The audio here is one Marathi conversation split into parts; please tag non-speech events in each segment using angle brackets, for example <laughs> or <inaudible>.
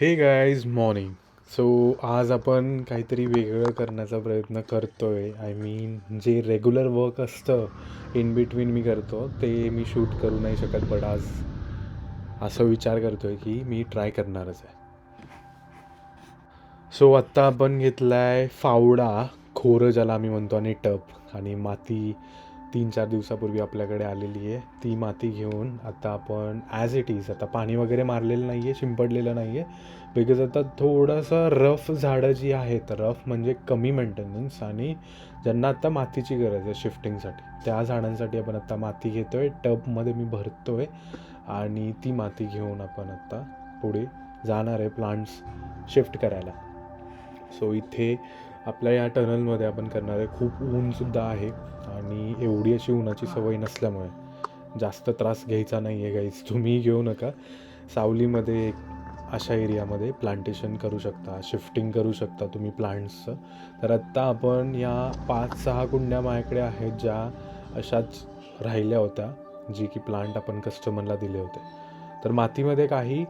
हे गाईज मॉर्निंग सो आज आपण काहीतरी वेगळं करण्याचा प्रयत्न करतो आहे आय मीन जे रेग्युलर वर्क असतं इन बिटवीन मी करतो ते मी शूट करू नाही शकत बट आज असं विचार करतो आहे की मी ट्राय करणारच आहे. सो आत्ता आपण घेतला आहे फावडा खोरं ज्याला आम्ही म्हणतो आणि टप आणि माती तीन चार दिवसापूर्वी आपल्याकडे आलेली आहे. ती माती घेऊन आता आपण ॲज इट इज आता पाणी वगैरे मारलेलं नाही आहे शिंपडलेलं नाही आहे बिकॉज आता थोडंसं रफ झाडं जी आहेत रफ म्हणजे कमी मेंटेनन्स आणि ज्यांना आत्ता मातीची गरज आहे शिफ्टिंगसाठी त्या झाडांसाठी आपण आत्ता माती घेतो आहे टबमध्ये मी भरतो आहे आणि ती माती घेऊन आपण आत्ता पुढे जाणार आहे प्लांट्स शिफ्ट करायला. सो इथे आपल्या या टनलमध्ये आपण करणार आहे खूप ऊनसुद्धा आहे आणि एवढी अशी उन्हाची सवय नसल्यामुळे जास्त त्रास घ्यायचा नाही आहे गाईज तुम्ही घेऊ नका. सावलीमध्ये अशा एरियामध्ये प्लांटेशन करू शकता शिफ्टिंग करू शकता तुम्ही प्लांट्सचं तर आत्ता आपण या पाच सहा कुंड्या माझ्याकडे आहेत ज्या अशाच राहिल्या होत्या जी की प्लांट आपण कस्टमरला दिले होते. तर मातीमध्ये काही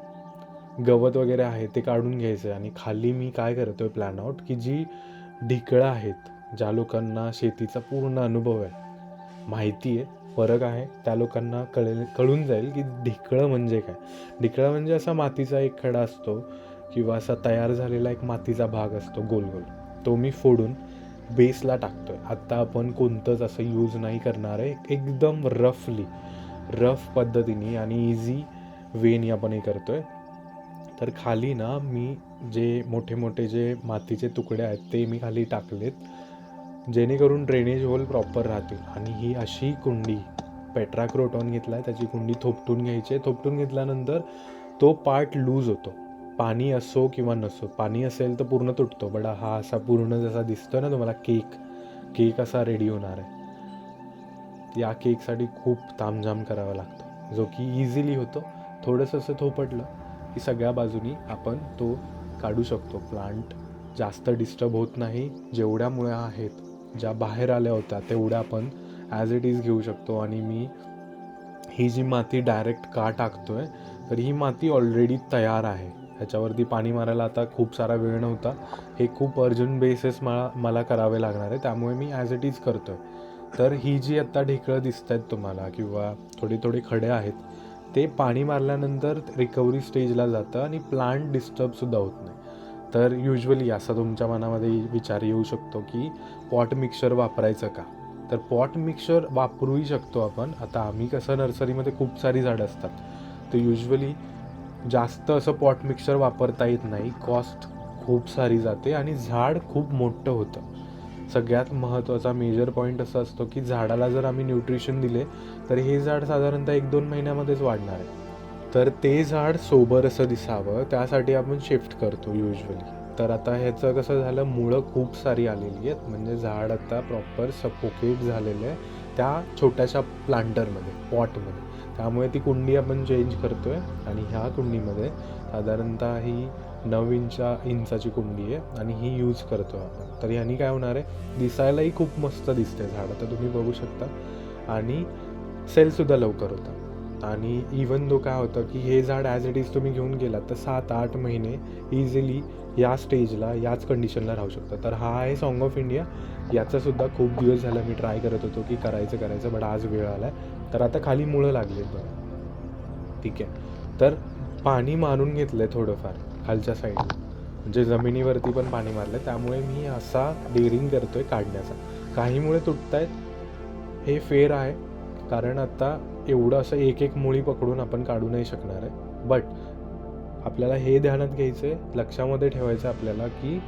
गवत वगैरे आहे ते काढून घ्यायचं आहे आणि खाली मी काय करतो आहे प्लॅन आउट की जी ढिकळं आहेत ज्या लोकांना शेतीचा पूर्ण अनुभव आहे. माहिती आहे फरक आहे त्या लोकांना कळेल कळून जाईल की ढिकळं म्हणजे काय. ढिकळं म्हणजे असा मातीचा एक खडा असतो किंवा असा तयार झालेला एक मातीचा भाग असतो गोल गोल. तो मी फोडून बेसला टाकतो आहे आत्ता आपण कोणतंच असं यूज नाही करणार आहे. एकदम रफली रफ पद्धतीने आणि इझी वेनी आपण हे करतो आहे तर खाली ना मी जे मोठे मोठे जे मातीचे तुकडे आहेत ते मी खाली टाकलेत. जेणेकरून ड्रेनेज होल प्रॉपर राहतील. आणि ही अशी कुंडी पेट्राक्रोटॉन घेतला आहे त्याची कुंडी थोपटून घ्यायची आहे. थोपटून घेतल्यानंतर तो पार्ट लूज होतो. पाणी असो किंवा नसो पाणी असेल तर पूर्ण तुटतो. बट हा असा पूर्ण जसा दिसतो ना तुम्हाला केक केक असा रेडी होणार आहे. या केकसाठी खूप तामझाम करावा लागतो. जो की इझिली होतो. थोडंसं असं थोपटलं की सगळ्या बाजूनी आपण तो काढू शकतो. प्लांट जास्त डिस्टर्ब होत नाही. जेवढ्या मुळ्या आहेत ज्या बाहेर आल्या होत्या तेवढ्या आपण ॲज इट इज घेऊ शकतो. आणि मी ही जी माती डायरेक्ट का टाकतो आहे तर ही माती ऑलरेडी तयार आहे. ह्याच्यावरती पाणी मारायला आता खूप सारा वेळ नव्हता. हे खूप अर्जंट बेसेस मला मला करावे लागणार आहे. त्यामुळे मी ॲज इट इज करतो आहे तर ही जी आत्ता ढेकळं दिसत आहेत तुम्हाला किंवा थोडे थोडे खडे आहेत ते पाणी मारल्यानंतर रिकव्हरी स्टेजला जातं आणि प्लांट डिस्टर्बसुद्धा होत नाही. तर युजली असा तुमच्या मनामध्ये विचार येऊ शकतो की पॉट मिक्सर वापरायचं का? तर पॉट मिक्सर वापरूही शकतो आपण. आता आम्ही कसं नर्सरीमध्ये खूप सारी झाडं असतात. तर युजली जास्त असं पॉट मिक्सर वापरता येत नाही. कॉस्ट खूप सारी जाते आणि झाड खूप मोठं होतं. सगळ्यात महत्त्वाचा मेजर पॉईंट असा असतो की झाडाला जर आम्ही न्यूट्रिशन दिले तर हे झाड साधारणतः एक दोन महिन्यामध्येच वाढणार आहे. तर ते झाड सोबर असं दिसावं त्यासाठी आपण शिफ्ट करतो युजली तर आता ह्याचं कसं झालं मुळं खूप सारी आलेली आहेत. म्हणजे झाड आता प्रॉपर सपोकेट झालेलं आहे त्या छोट्याशा प्लांटरमध्ये पॉटमध्ये त्यामुळे ती कुंडी आपण चेंज करतो आहे आणि ह्या कुंडीमध्ये साधारणतः ही नऊ इंचा इंचाची कुंडी आहे आणि ही यूज करतो आपण. तर ह्यानी काय होणार आहे? दिसायलाही खूप मस्त दिसते झाड तर तुम्ही बघू शकता. आणि सेलसुद्धा लवकर होतं. आणि इवन दो काय होतं की हे झाड ॲज इट इज तुम्ही घेऊन गेलात तर सात आठ महिने इझिली या स्टेजला याच कंडिशनला राहू शकतं. तर हा आहे सॉन्ग ऑफ इंडिया याचासुद्धा खूप दिवस झाला मी ट्राय करत होतो की करायचं करायचं बट आज वेळ आला आहे तर आता खाली मुळं लागले बघा. ठीक आहे. तर पाणी मारून घेतलं आहे थोडंफार. खालच्या साईडला म्हणजे जमिनीवरती पण पाणी मारलं आहे त्यामुळे मी असा डेअरिंग करतो आहे काढण्याचा. काही मुळे तुटत आहेत हे फेर आहे. कारण आता एवढं असं एक एक मुळी पकडून आपण काढू नाही शकणार आहे. बट आपल्याला हे ध्यानात घ्यायचं आहे लक्षामध्ये ठेवायचं आपल्याला की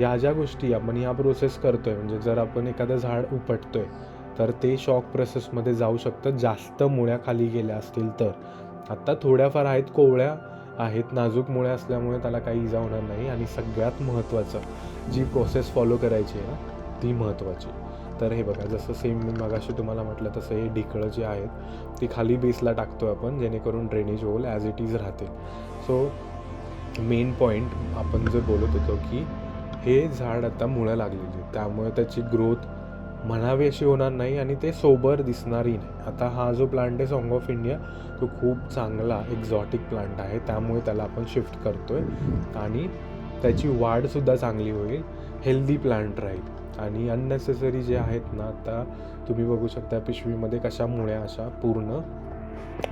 या ज्या गोष्टी आपण ह्या प्रोसेस करतो आहे म्हणजे जर आपण एखादं झाड उपटतो आहे तर ते शॉक प्रोसेसमध्ये जाऊ शकतं. जास्त मुळ्या खाली गेल्या असतील तर. आत्ता थोड्याफार आहेत कोवळ्या आहेत नाजूक मुळे असल्यामुळे त्याला काही इजा होणार नाही. आणि सगळ्यात महत्त्वाचं जी प्रोसेस फॉलो करायची आहे ना ती महत्त्वाची. तर हे बघा जसं सेम मी मगाशी तुम्हाला म्हटलं तसं हे ढिकळं जे आहेत ती खाली बेसला टाकतो आपण जेणेकरून drainage hole as it is राहते. सो मेन पॉईंट आपण जे बोलत होतो की हे झाड आता मुळं लागलेली त्यामुळे त्याची ग्रोथ म्हणावी अशी होणार नाही आणि ते सोबर दिसणारही नाही. आता हा जो प्लांट आहे सॉंग ऑफ इंडिया तो खूप चांगला एक्झॉटिक प्लांट आहे. त्यामुळे त्याला आपण शिफ्ट करतो आहे आणि त्याची वाढसुद्धा चांगली होईल. हेल्दी प्लांट राहील. आणि अननेसेसरी जे आहेत ना आता तुम्ही बघू शकता पिशवीमध्ये कशामुळे अशा पूर्ण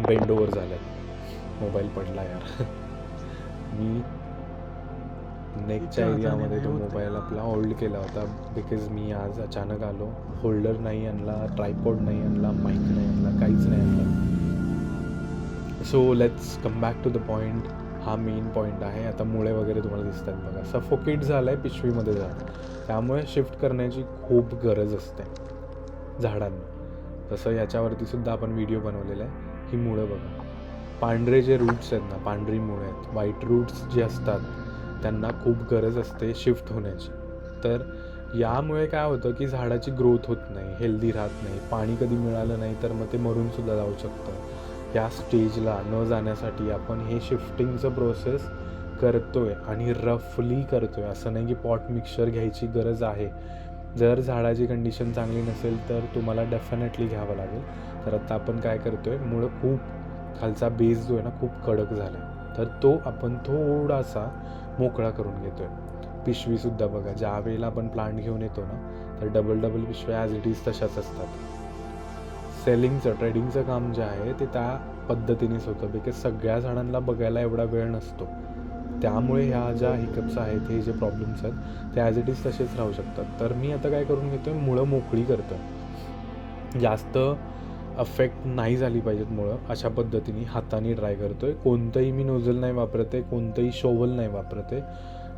बेंडोवर झाल्या मोबाईल पडला यार. <laughs> मी नेकच्या एरियामध्ये तो मोबाईल आपला होल्ड केला होता बिकॉज मी आज अचानक आलो. होल्डर नाही आणला ट्रायपॉड नाही आणला माईक नाही आणला काहीच नाही आणलं. So let's come back to the point हा मेन पॉईंट आहे. आता मुळे वगैरे तुम्हाला दिसतात बघा. सफोकेट झालं आहे पिशवीमध्ये झाड त्यामुळे शिफ्ट करण्याची खूप गरज असते. झाडांना. तसं याच्यावरती सुद्धा आपण व्हिडिओ बनवलेला आहे. ही मुळं बघा. पांढरे जे रूट्स आहेत ना पांढरी मुळे आहेत. व्हाईट रूट्स जे असतात त्यांना खूप गरज असते शिफ्ट होण्याची. तर यामुळे काय होतं की झाडाची ग्रोथ होत नाही हेल्दी राहत नाही पाणी कधी मिळालं नाही तर मग ते मरूनसुद्धा जाऊ शकतं. या स्टेजला न जाण्यासाठी आपण हे शिफ्टिंगचं प्रोसेस करतो आहे आणि रफली करतो आहे असं नाही की पॉट मिक्सर घ्यायची गरज आहे. जर झाडाची कंडिशन चांगली नसेल तर तुम्हाला डेफिनेटली घ्यावं लागेल. तर आत्ता आपण काय करतो आहे मुळं खूप खालचा बेस जो आहे ना खूप कडक झाला आहे तर तो आपण थोडासा मोकळा करून घेतोय. पिशवीसुद्धा बघा ज्या वेळेला आपण प्लांट घेऊन येतो ना तर डबल डबल पिशव्या ॲज इट इज तशाच असतात. सेलिंगचं ट्रेडिंगचं काम जे आहे ते त्या पद्धतीनेच होतं बिकॉज सगळ्या झाडांना बघायला एवढा वेळ नसतो. त्यामुळे ह्या ज्या हिकअप्स आहेत हे जे प्रॉब्लेम्स आहेत ते ॲज इट इज तसेच राहू शकतात. तर मी आता काय करून घेतो आहे मुळं मोकळी करतो जास्त अफेक्ट नाही झाली पाहिजेत मुळं. अशा पद्धतीने हाताने ट्राय करतो आहे कोणतंही मी नोझल नाही वापरत आहे कोणतंही शोवल नाही वापरत आहे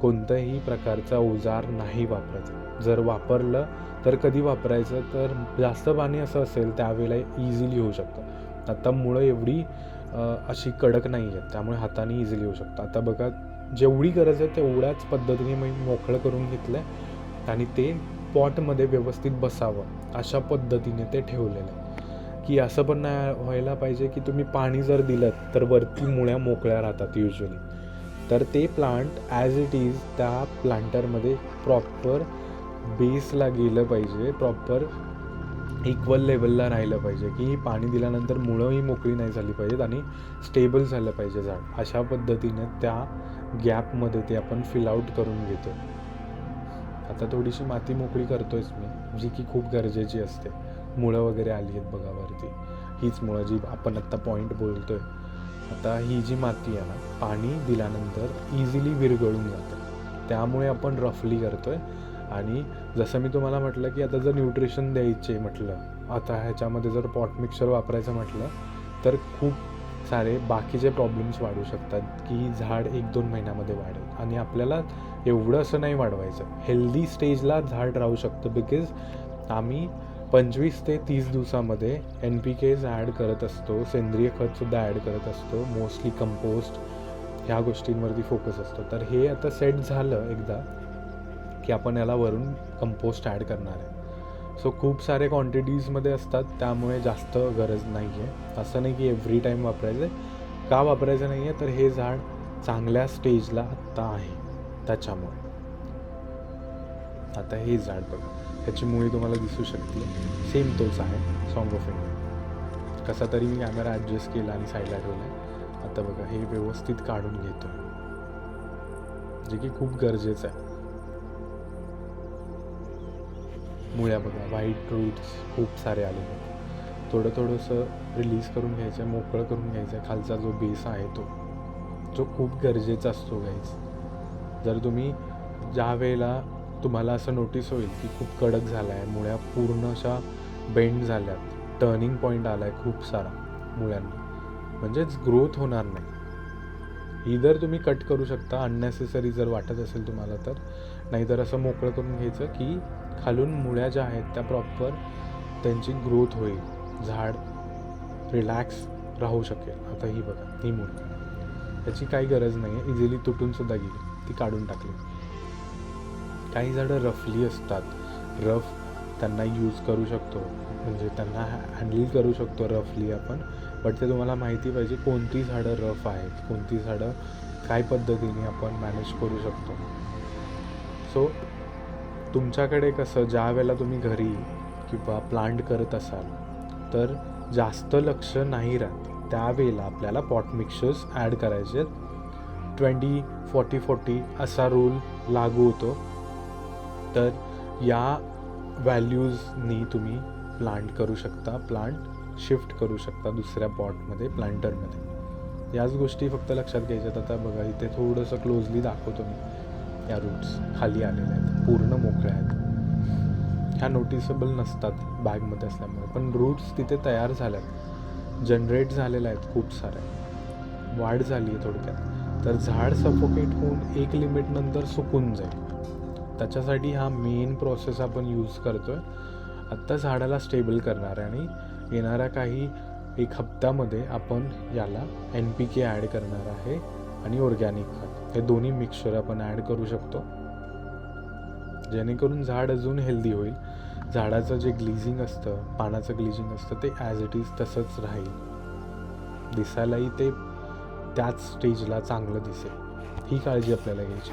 कोणत्याही प्रकारचा ओजार नाही वापरत आहे. जर वापरलं तर कधी वापरायचं? तर जास्त पाणी असं असेल त्यावेळेला इझिली होऊ शकतं. आता मुळं एवढी अशी कडक नाही आहेत. त्यामुळे हाताने इझिली होऊ शकतं. आता बघा जेवढी गरज आहे तेवढ्याच पद्धतीने मी मोकळं करून घेतलं आहे आणि ते पॉटमध्ये व्यवस्थित बसावं. अशा पद्धतीने ते ठेवलेलं आहे. की असं पण नाही व्हायला पाहिजे की तुम्ही पाणी जर दिलं तर वरती मुळ्या मोकळ्या राहतात युजली तर ते प्लांट ॲज इट इज त्या प्लांटरमध्ये प्रॉपर बेसला गेलं पाहिजे प्रॉपर इक्वल लेवलला राहिलं पाहिजे की पाणी दिल्यानंतर मुळंही मोकळी नाही झाली पाहिजेत आणि स्टेबल झालं पाहिजे झाड. अशा पद्धतीने त्या गॅपमध्ये ते आपण फिल आउट करून घेतो. आता थोडीशी माती मोकळी करतोयच मी जी की खूप गरजेची असते. मुळं वगैरे आली आहेत बघा वरती. हीच मुळं जी आपण आत्ता पॉईंट बोलतोय. आता ही जी माती आहे ना पाणी दिल्यानंतर इझिली विरघळून जातं. त्यामुळे आपण रफली करतोय. आणि जसं मी तुम्हाला म्हटलं की आता जर न्यूट्रिशन द्यायचे म्हटलं आता ह्याच्यामध्ये जर पॉट मिक्सर वापरायचं म्हटलं तर खूप सारे बाकीचे प्रॉब्लेम्स वाढू शकतात की झाड एक दोन महिन्यामध्ये वाढेल. आणि आपल्याला एवढं असं नाही वाढवायचं. हेल्दी स्टेजला झाड राहू शकतं बिकॉज आम्ही पंचवीस ते तीस दिवसामध्ये एन पी केज ॲड करत असतो सेंद्रिय खतसुद्धा ॲड करत असतो मोस्टली कंपोस्ट ह्या गोष्टींवरती फोकस असतो. तर हे आता सेट झालं एकदा की आपण याला वरून कंपोस्ट ॲड करणार आहे. सो खूप सारे क्वांटिटीजमध्ये असतात त्यामुळे जास्त गरज नाही आहे असं नाही की एव्हरी टाईम वापरायचं आहे का वापरायचं नाही आहे तर हे झाड चांगल्या स्टेजला आत्ता आहे. त्याच्यामुळे. आता हे झाड बघा. ह्याची मुळी तुम्हाला दिसू शकते. सेम तोच आहे सॉन्ग ऑफ इंडिया कसा तरी मी कॅमेरा ॲडजस्ट केला आणि साईडला ठेवला. आता बघा हे व्यवस्थित काढून घेतो. जे की खूप गरजेचं आहे. मुळ्या बघा व्हाईट रूट्स खूप सारे आले आहेत थोडं थोडंसं रिलीज करून घ्यायचं मोकळं करून घ्यायचं. आहे खालचा जो बेस आहे तो. जो खूप गरजेचा असतो गाईज जर तुम्ही ज्या वेळेला तुम्हाला असं नोटीस होईल की खूप कडक झाला आहे मुळ्या पूर्ण अशा बेंड झाल्यात. टर्निंग पॉईंट आला आहे खूप सारा मुळ्यांना. म्हणजेच ग्रोथ होणार नाही. इधर तुम्ही कट करू शकता अननेसेसरी जर वाटत असेल तुम्हाला तर नाहीतर असं मोकळं करून घ्यायचं की खालून मुळ्या ज्या आहेत त्या प्रॉपर त्यांची ग्रोथ होईल. झाड रिलॅक्स राहू शकेल. आता ही बघा ही मुळी त्याची काही गरज नाही आहे इझिली तुटूनसुद्धा गेली. ती काढून टाकली. काही झाडं रफली असतात. रफ त्यांना यूज करू शकतो. म्हणजे त्यांना हँडल करू शकतो रफली आपण. बट ते तुम्हाला माहिती पाहिजे कोणती झाडं रफ आहेत. कोणती झाडं काय पद्धतीने आपण मॅनेज करू शकतो. सो तुमच्याकडे कसं ज्या वेळेला तुम्ही घरी किंवा प्लांट करत असाल तर जास्त लक्ष नाही राहत. त्यावेळेला आपल्याला पॉट मिक्सर्स ॲड करायचे ट्वेंटी फोर्टी फोर्टी असा रूल लागू होतो. तर या व्हॅल्यूजनी तुम्ही प्लांट करू शकता प्लांट शिफ्ट करू शकता दुसऱ्या पॉटमध्ये प्लांटरमध्ये याच गोष्टी फक्त लक्षात घ्यायच्यात. आता बघा इथे थोडंसं क्लोजली दाखवतो मी. या रूट्स खाली आलेल्या आहेत. पूर्ण मोकळ्या आहेत. ह्या नोटिसेबल नसतात बॅगमध्ये असल्यामुळे. पण रूट्स तिथे तयार झाल्यात. जनरेट झालेल्या आहेत खूप साऱ्या. वाढ झाली आहे थोडक्यात. तर झाड सफोकेट होऊन एक लिमिटनंतर सुकून जाईल. त्याच्यासाठी हा मेन प्रोसेस आपण यूज करतो आहे आत्ता झाडाला स्टेबल करणार आहे आणि येणाऱ्या काही एक हप्त्यामध्ये आपण याला एन पी के ॲड करणार आहे आणि ऑर्गॅनिक खत. हे दोन्ही मिक्सचर आपण ॲड करू शकतो. जेणेकरून झाड अजून हेल्दी होईल. झाडाचं जे ग्लिझिंग असतं पानाचं ग्लिझिंग असतं ते ॲज इट इज तसंच राहील. दिसायलाही ते त्याच स्टेजला चांगलं दिसेल. ही काळजी आपल्याला घ्यायची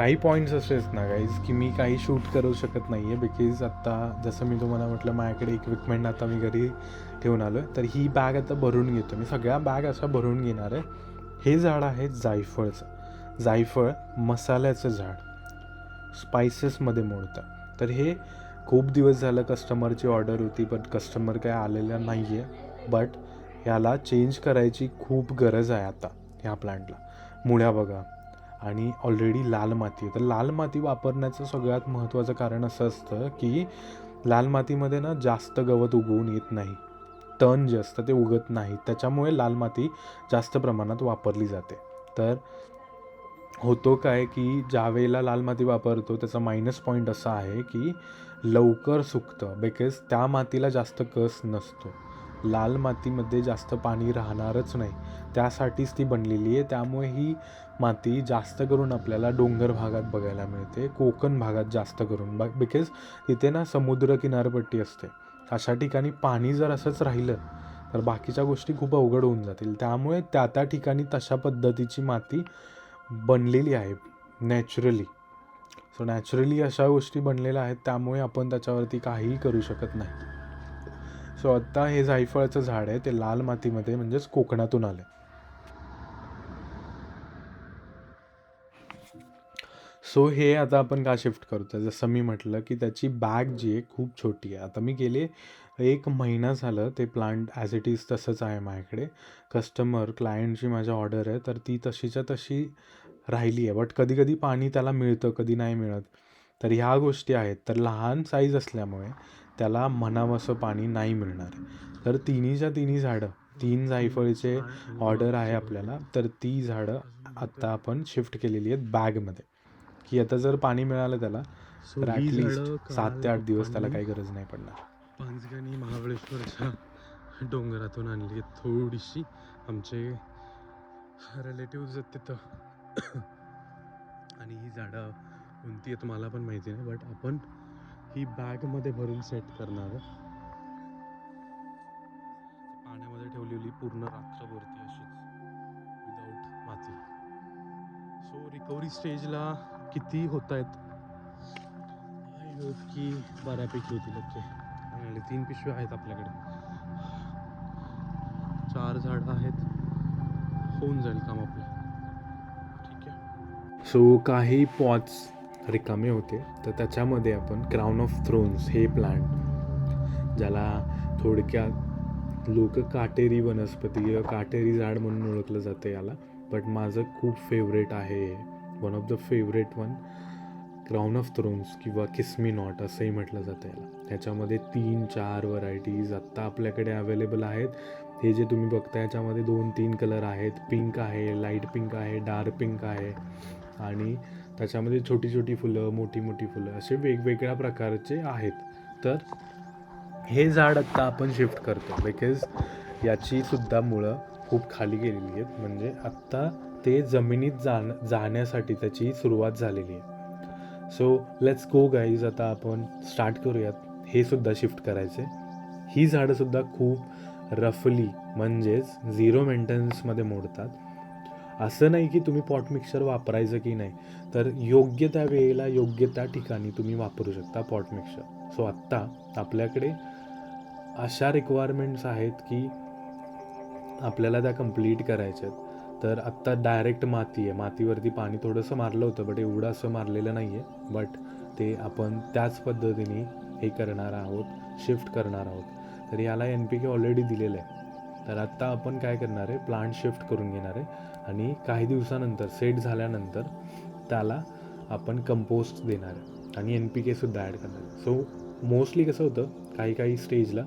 काही पॉईंट्स असेच ना गाईज की मी काही शूट करू शकत नाही आहे बिकॉज आत्ता जसं मी तुम्हाला म्हटलं माझ्याकडे इक्विपमेंट आता मी घरी ठेवून आलो आहे तर ही बॅग आता भरून घेतो मी सगळ्या बॅग अशा भरून घेणार आहे. हे झाड आहे जायफळचं. जायफळ मसाल्याचं झाड. स्पायसेसमध्ये मोडतं. तर हे खूप दिवस झालं कस्टमरची ऑर्डर होती बट कस्टमर काय आलेलं नाही आहे बट ह्याला चेंज करायची खूप गरज आहे आता ह्या प्लांटला मुळ्या बघा. आणि ऑलरेडी लाल माती. आहे तर लाल माती वापरण्याचं सगळ्यात महत्त्वाचं कारण असं असतं की लाल मातीमध्ये ना जास्त गवत उगवून येत नाही. तण जे असतं ते उगत नाही. त्याच्यामुळे लाल माती जास्त प्रमाणात वापरली जाते. तर होतो काय की ज्या वेळेला लाल माती वापरतो त्याचा मायनस पॉईंट असा आहे की लवकर सुकतं. बिकॉज त्या मातीला जास्त कस नसतो. लाल मातीमध्ये जास्त पाणी राहणारच नाही. त्यासाठीच ती बनलेली आहे. त्यामुळे ही माती जास्त करून आपल्याला डोंगर भागात बघायला मिळते. कोकण भागात जास्त करून. बघ बिकॉज तिथे ना समुद्र किनारपट्टी असते. अशा ठिकाणी पाणी जर असंच राहिलं तर बाकीच्या गोष्टी खूप अवघड होऊन जातील. त्यामुळे त्या त्या ठिकाणी तशा पद्धतीची माती बनलेली आहे. नॅचरली सो नॅचरली अशा गोष्टी बनलेल्या आहेत. त्यामुळे आपण त्याच्यावरती काहीही करू शकत नाही. सो आत्ता हे जायफळाचं झाड आहे ते लाल मातीमध्ये म्हणजेच कोकणातून आलं सो हे आता आपण का शिफ्ट करतो जसं मी म्हटलं की त्याची बॅग जी आहे खूप छोटी आहे. आता मी गेले एक महिना झालं ते प्लांट ॲज इट इज तसंच आहे माझ्याकडे. कस्टमर क्लायंटची माझ्या ऑर्डर आहे तर ती तशीच्या तशी राहिली आहे. बट कधी कधी पाणी त्याला मिळतं कधी नाही मिळत. तर ह्या गोष्टी आहेत. तर लहान साईज असल्यामुळे त्याला म्हणावंसं पाणी नाही मिळणार. आहे तर तिन्हीच्या तिन्ही झाडं तीन जायफळीचे ऑर्डर आहे आपल्याला तर ती झाडं आत्ता आपण शिफ्ट केलेली आहेत बॅगमध्ये. की आता जर पाणी मिळालं त्याला तर ॲटलिस्ट सात ते आठ दिवस त्याला काही गरज नाही पडणार. पाचगणी महाबळेश्वरच्या डोंगरातून आणली आहेत. थोडीशी आमचे रिलेटिव्ज आहेत तिथं. <coughs> आणि ही झाडं कोणती आहेत मला पण माहिती नाही बट आपण ही बॅगमध्ये भरून सेट करणार आहे. पाण्यामध्ये ठेवलेली पूर्ण रात्रभरती अशीच विदाऊट माती. सो रिकव्हरी स्टेजला किती होत आहेत? आय होप की बऱ्यापैकी होतील ओके चांगले तीन पिशव्या आहेत आपल्याकडे. चार झाडं आहेत. होऊन जाईल काम आपलं. ठीक आहे. सो काही पॉट्स रिकामे होते तर त्याच्यामध्ये आपण क्राऊन ऑफ थ्रोन्स हे प्लांट ज्याला थोडक्यात लोक काटेरी वनस्पती किंवा काटेरी झाड म्हणून ओळखलं जातं याला बट माझं खूप फेवरेट आहे one of the favourite one crown of thorns किंवा किस्मी नॉट असंही म्हटलं जातं याला. ह्याच्यामध्ये तीन चार व्हरायटीज आत्ता आपल्याकडे अवेलेबल आहेत. हे जे तुम्ही बघता याच्यामध्ये दोन तीन कलर आहेत. पिंक आहे लाइट पिंक आहे डार्क पिंक आहे. आणि त्याच्यामध्ये छोटी छोटी फुलं मोठी मोठी फुलं असे वेगवेगळ्या प्रकारचे आहेत. तर हे झाड आत्ता आपण शिफ्ट करतो बिकॉज याची सुद्धा मुळं खूप खाली गेलेली आहेत. म्हणजे आत्ता ते जमिनीत जाण जाण्यासाठी त्याची सुरुवात झालेली आहे. सो लेट्स गो गाईज आता आपण स्टार्ट करूयात. हे सुद्धा शिफ्ट करायचे ही झाडंसुद्धा खूप रफली म्हणजेच झिरो मेंटेनन्समध्ये मोडतात. असं नाही की तुम्ही पॉट मिक्सर वापरायचं की नाही तर योग्य त्या वेळेला योग्य त्या ठिकाणी तुम्ही वापरू शकता पॉट मिक्सर सो आत्ता आपल्याकडे अशा रिक्वायरमेंट्स आहेत की आपल्याला त्या कंप्लीट करायच्या आहेत. तर आत्ता डायरेक्ट माती आहे. मातीवरती पाणी थोडंसं मारलं होतं बट एवढं असं मारलेलं नाही आहे बट ते आपण त्याच पद्धतीने हे करणार आहोत शिफ्ट करणार आहोत. तर याला एन पी के ऑलरेडी दिलेलं आहे. तर आत्ता आपण काय करणार आहे? प्लांट शिफ्ट करून घेणार आहे. आणि काही दिवसानंतर सेट झाल्यानंतर त्याला आपण कंपोस्ट देणार आहे. आणि एन पी केसुद्धा ॲड करणार आहे. सो मोस्टली कसं होतं? काही काही स्टेजला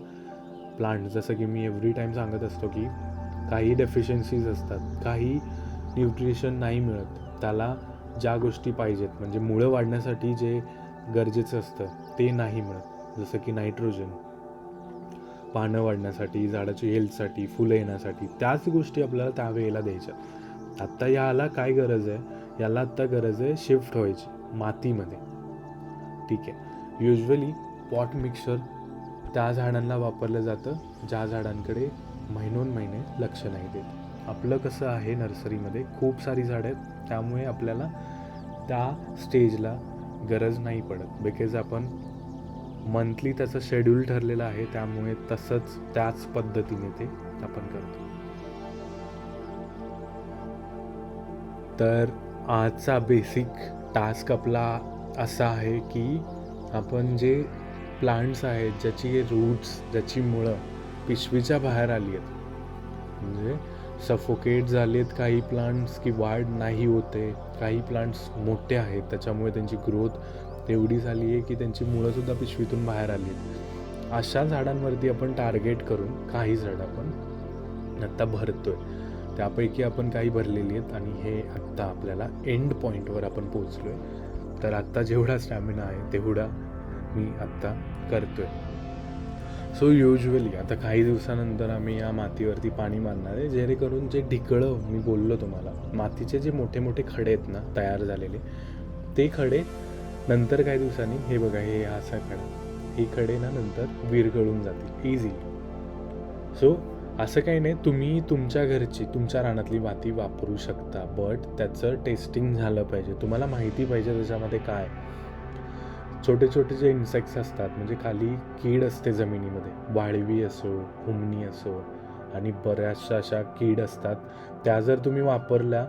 प्लांट जसं की मी एव्हरी टाईम सांगत असतो की काही डेफिशियन्सीज असतात काही न्यूट्रिशन नाही मिळत त्याला ज्या गोष्टी पाहिजेत म्हणजे मुळं वाढण्यासाठी जे गरजेचं असतं ते नाही मिळत. जसं की नायट्रोजन पानं वाढण्यासाठी झाडाची हेल्थसाठी फुलं येण्यासाठी त्याच गोष्टी आपल्याला त्यावेळेला द्यायच्या. आत्ता याला काय गरज आहे? याला आत्ता गरज आहे शिफ्ट व्हायची मातीमध्ये. ठीक आहे. युजली पॉट मिक्सर त्या झाडांना वापरलं जातं ज्या झाडांकडे महिनोन महिने लक्ष नाही देत. आपलं कसं आहे नर्सरीमध्ये खूप सारी झाडं आहेत त्यामुळे आपल्याला त्या स्टेजला गरज नाही पडत. बिकॉज आपण मंथली त्याचं शेड्यूल ठरलेलं आहे त्यामुळे तसंच त्याच पद्धतीने ते आपण करतो. तर आजचा बेसिक टास्क आपला असा आहे की आपण जे प्लांट्स आहेत ज्याची रूट्स ज्याची मुळं पिशवीच्या बाहेर आली आहेत म्हणजे सफोकेट झाले आहेत काही प्लांट्स की वाढ नाही होते काही प्लांट्स मोठे आहेत त्याच्यामुळे त्यांची ग्रोथ तेवढी झाली आहे की त्यांची मुळंसुद्धा पिशवीतून बाहेर आली आहेत. अशा झाडांवरती आपण टार्गेट करून काही झाड आपण आत्ता भरतोय. त्यापैकी आपण काही भरलेली आहेत आणि हे आत्ता आपल्याला एंड पॉईंटवर आपण पोचलो आहे तर आत्ता जेवढा स्टॅमिना आहे तेवढा मी आत्ता करतोय. सो युजली आता काही दिवसानंतर आम्ही या मातीवरती पाणी मारणार आहे जेणेकरून जे ढिकळं मी बोललो तुम्हाला मातीचे जे मोठे मोठे खडे आहेत ना तयार झालेले ते खडे नंतर काही दिवसांनी हे बघा हे असं असा खडा. हे खडे ना नंतर विरघळून जातील. इझी सो असं काही नाही तुम्ही तुमच्या घरची तुमच्या रानातली माती वापरू शकता बट त्याचं टेस्टिंग झालं पाहिजे. तुम्हाला माहिती पाहिजे त्याच्यामध्ये काय? छोटे छोटे जे इन्सेक्ट्स असतात म्हणजे खाली कीड असते जमिनीमध्ये. वाळवी असो हुमणी असो आणि बऱ्याचशा अशा कीड असतात. त्या जर तुम्ही वापरल्या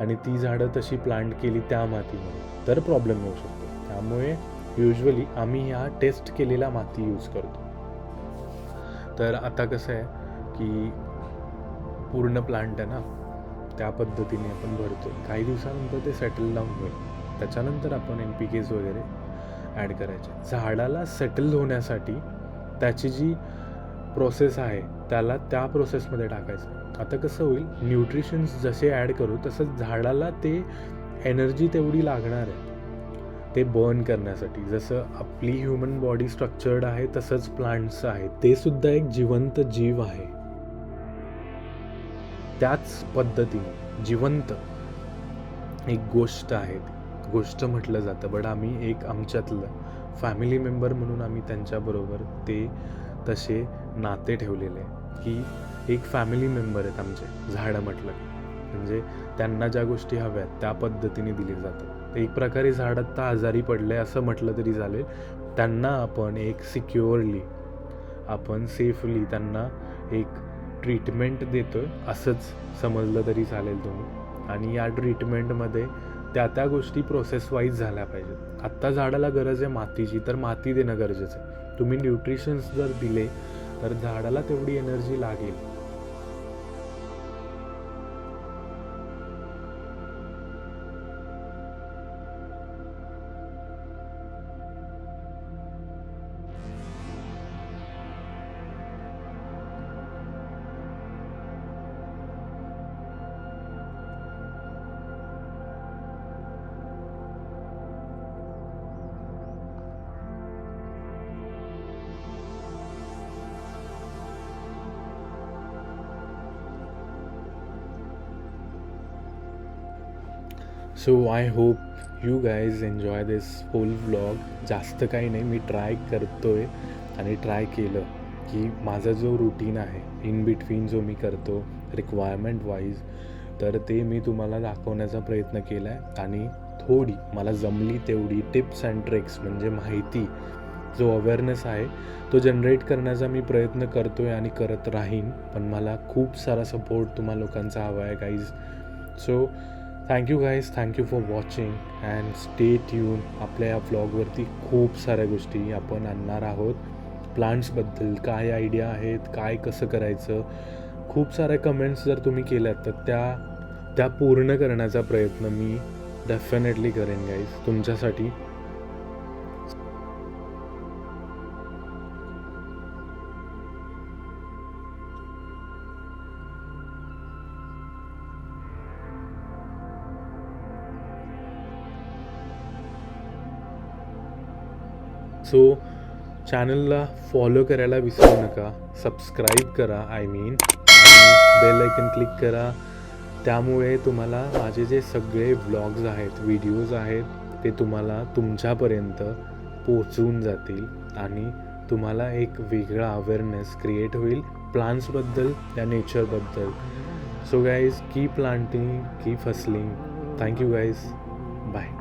आणि ती झाडं तशी प्लांट केली त्या मातीमध्ये तर प्रॉब्लेम येऊ शकतो. त्यामुळे युजली आम्ही ह्या टेस्ट केलेला माती यूज करतो. तर आता कसं आहे की पूर्ण प्लांट आहे ना त्या पद्धतीने आपण भरतो काही दिवसानंतर ते सेटल डाऊन होईल. त्याच्यानंतर आपण एन पी केज वगैरे ॲड करायचे. झाडाला सेटल होण्यासाठी त्याची जी प्रोसेस आहे त्याला त्या प्रोसेसमध्ये टाकायचं. आता कसं होईल न्यूट्रिशन्स जसे ॲड करू तसंच झाडाला ते एनर्जी तेवढी लागणार आहे. ते बर्न करण्यासाठी. जसं आपली ह्युमन बॉडी स्ट्रक्चर्ड आहे तसंच प्लांट्स आहे ते सुद्धा एक जिवंत जीव आहे. त्याच पद्धतीने जिवंत एक गोष्ट आहे. गोष्ट म्हटलं जातं बट आम्ही एक आमच्यातलं फॅमिली मेंबर म्हणून आम्ही त्यांच्याबरोबर ते तसे नाते ठेवलेले आहे की एक फॅमिली मेंबर आहेत आमचे झाडं म्हटलं की. म्हणजे त्यांना ज्या गोष्टी हव्यात त्या पद्धतीने दिली जातात. एक प्रकारे झाड आत्ता आजारी पडले असं म्हटलं तरी चालेल. त्यांना आपण एक सिक्युअरली आपण सेफली त्यांना एक ट्रीटमेंट देतोय असंच समजलं तरी चालेल तुम्ही. आणि या ट्रीटमेंटमध्ये त्या त्या गोष्टी प्रोसेस वाईज झाल्या पाहिजेत. आत्ता झाडाला गरज आहे मातीची तर माती देणं गरजेचं आहे. तुम्ही न्यूट्रिशन्स जर दिले तर झाडाला तेवढी एनर्जी लागेल. So I hope you guys enjoy this full vlog जास्त काही नाही मी ट्राय करतो आहे आणि ट्राय केलं की माझा जो रुटीन आहे इन बिटवीन जो मी करतो रिक्वायरमेंट वाईज तर ते मी तुम्हाला दाखवण्याचा प्रयत्न केला आहे आणि थोडी मला जमली तेवढी टिप्स अँड ट्रिक्स म्हणजे माहिती जो अवेअरनेस आहे तो जनरेट करण्याचा मी प्रयत्न करतो आहे आणि करत राहीन. पण मला खूप सारा सपोर्ट तुम्हा लोकांचा हवा आहे guys so thank you guys thank you for watching and stay tuned आपल्या या ब्लॉगवरती खूप साऱ्या गोष्टी आपण आणणार आहोत. प्लांट्सबद्दल काय आयडिया आहेत? काय कसं करायचं? खूप साऱ्या कमेंट्स जर तुम्ही केल्यात तर त्या त्या पूर्ण करण्याचा प्रयत्न मी डेफिनेटली करेन गाईज तुमच्यासाठी सो चॅनलला फॉलो करायला विसरू नका. सबस्क्राईब करा आय मीन आणि बेल आयकन क्लिक करा. त्यामुळे तुम्हाला माझे जे सगळे ब्लॉग्स आहेत व्हिडिओज आहेत ते तुम्हाला तुमच्यापर्यंत पोचवून जातील आणि तुम्हाला एक वेगळा अवेअरनेस क्रिएट होईल प्लांट्सबद्दल त्या नेचरबद्दल so guys keep planting keep hustling thank you guys bye